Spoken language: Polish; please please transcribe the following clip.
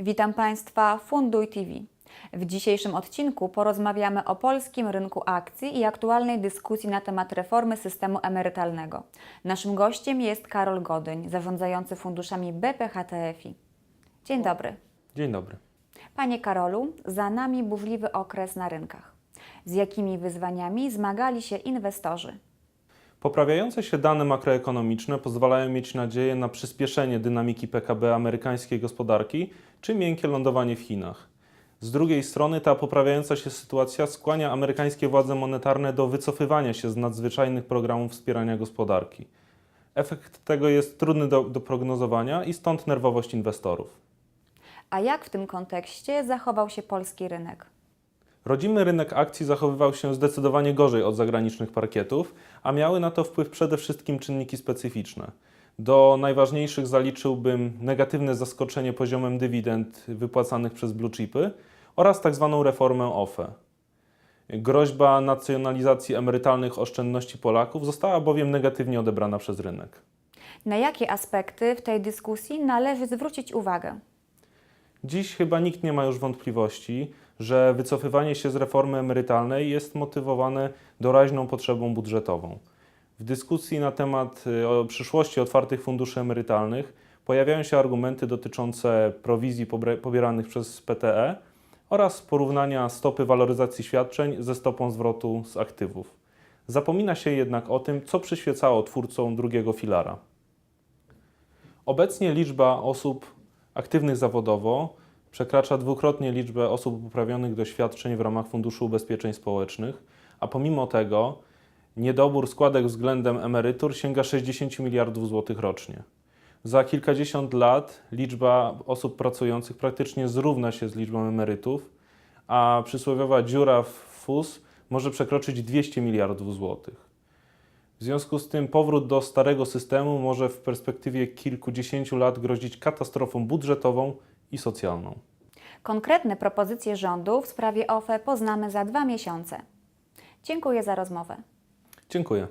Witam Państwa Funduj TV. W dzisiejszym odcinku porozmawiamy o polskim rynku akcji i aktualnej dyskusji na temat reformy systemu emerytalnego. Naszym gościem jest Karol Godyń, zarządzający funduszami BPHTFI. Dzień dobry. Dzień dobry. Panie Karolu, za nami burzliwy okres na rynkach. Z jakimi wyzwaniami zmagali się inwestorzy? Poprawiające się dane makroekonomiczne pozwalają mieć nadzieję na przyspieszenie dynamiki PKB amerykańskiej gospodarki czy miękkie lądowanie w Chinach. Z drugiej strony ta poprawiająca się sytuacja skłania amerykańskie władze monetarne do wycofywania się z nadzwyczajnych programów wspierania gospodarki. Efekt tego jest trudny do, do prognozowania i stąd nerwowość inwestorów. A jak w tym kontekście zachował się polski rynek? Rodzimy rynek akcji zachowywał się zdecydowanie gorzej od zagranicznych parkietów, a miały na to wpływ przede wszystkim czynniki specyficzne. Do najważniejszych zaliczyłbym negatywne zaskoczenie poziomem dywidend wypłacanych przez blue chipy oraz tzw. reformę OFE. Groźba nacjonalizacji emerytalnych oszczędności Polaków została bowiem negatywnie odebrana przez rynek. Na jakie aspekty w tej dyskusji należy zwrócić uwagę? Dziś chyba nikt nie ma już wątpliwości, że wycofywanie się z reformy emerytalnej jest motywowane doraźną potrzebą budżetową. W dyskusji na temat y, przyszłości otwartych funduszy emerytalnych pojawiają się argumenty dotyczące prowizji pobieranych przez PTE oraz porównania stopy waloryzacji świadczeń ze stopą zwrotu z aktywów. Zapomina się jednak o tym, co przyświecało twórcom drugiego filara. Obecnie liczba osób aktywnych zawodowo przekracza dwukrotnie liczbę osób uprawnionych do świadczeń w ramach Funduszu Ubezpieczeń Społecznych, a pomimo tego niedobór składek względem emerytur sięga 60 miliardów złotych rocznie. Za kilkadziesiąt lat liczba osób pracujących praktycznie zrówna się z liczbą emerytów, a przysłowiowa dziura w FUS może przekroczyć 200 miliardów złotych. W związku z tym powrót do starego systemu może w perspektywie kilkudziesięciu lat grozić katastrofą budżetową i socjalną. Konkretne propozycje rządu w sprawie OFE poznamy za dwa miesiące. Dziękuję za rozmowę. Dziękuję.